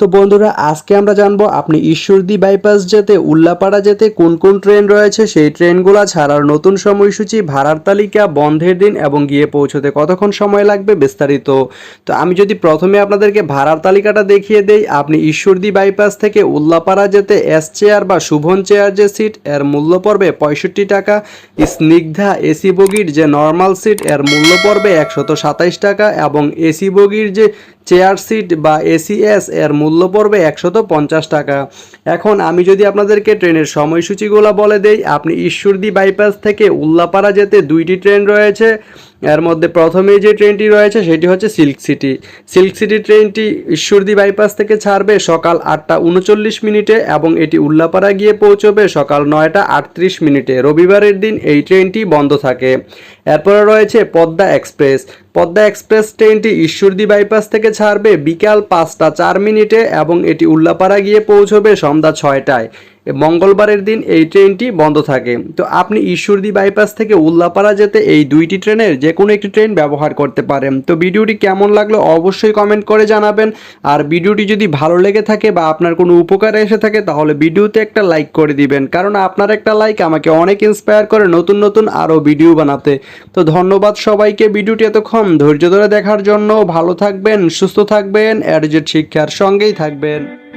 তো বন্ধুরা, আজকে আমরা জানব আপনি ঈশ্বরদী বাইপাস যেতে, উল্লাপাড়া যেতে কোন কোন ট্রেন রয়েছে? সেই ট্রেনগুলো ছাড়ার নতুন সময়সূচি, ভাড়ার তালিকা, বন্ধের দিন এবং গিয়ে পৌঁছতে কতক্ষণ সময় লাগবে বিস্তারিত। তো আমি যদি প্রথমে আপনাদেরকে ভাড়ার তালিকাটা দেখিয়ে দেই, আপনি ঈশ্বরদী বাইপাস থেকে উল্লাপাড়া যেতে এস চেয়ার বা শুভন চেয়ার যে সিট এর মূল্য পড়বে পঁয়ষট্টি টাকা। স্নিগ্ধা এসি বগির যে নর্মাল সিট এর মূল্য পড়বে একশত টাকা এবং এসি বগির যে চেয়ার সিট বা এসিএস এর মূল্য পড়বে একশত পঞ্চাশ টাকা। এখন আমি যদি আপনাদেরকে ট্রেনের সময়সূচিগুলো বলে দেই, আপনি ঈশ্বরদী বাইপাস থেকে উল্লাপাড়া যেতে দুইটি ট্রেন রয়েছে। এর মধ্যে প্রথমেই যে ট্রেনটি রয়েছে সেটি হচ্ছে সিল্ক সিটি। সিল্ক সিটি ট্রেনটি ঈশ্বরদী বাইপাস থেকে ছাড়বে সকাল আটটা উনচল্লিশ মিনিটে এবং এটি উল্লাপাড়া গিয়ে পৌঁছবে সকাল নয়টা আটত্রিশ মিনিটে। রবিবারের দিন এই ট্রেনটি বন্ধ থাকে। এরপরে রয়েছে পদ্মা এক্সপ্রেস। পদ্মা এক্সপ্রেস ট্রেনটি ঈশ্বরদী বাইপাস থেকে ছাড়বে বিকাল পাঁচটা চার মিনিটে এবং এটি উল্লাপাড়া গিয়ে পৌঁছবে সন্ধ্যা ছয়টায়। মঙ্গলবারের দিন এই ট্রেনটি বন্ধ থাকে। তো আপনি ঈশ্বরদী বাইপাস থেকে উল্লাপাড়া যেতে এই দুইটি ট্রেনের যে কোনো একটি ট্রেন ব্যবহার করতে পারেন। তো ভিডিওটি কেমন লাগল অবশ্যই কমেন্ট করে জানাবেন। আর ভিডিওটি যদি ভালো লেগে থাকে বা আপনার কোনো উপকারে এসে থাকে, তাহলে ভিডিওতে একটা লাইক করে দিবেন। কারণ আপনার একটা লাইক আমাকে অনেক ইন্সপায়ার করে নতুন নতুন আরও ভিডিও বানাতে। তো ধন্যবাদ সবাইকে ভিডিওটি এতক্ষণ ধৈর্য ধরে দেখার জন্য। ভালো থাকবেন, সুস্থ থাকবেন অ্যাডজেট শিক্ষার সঙ্গেই থাকবেন।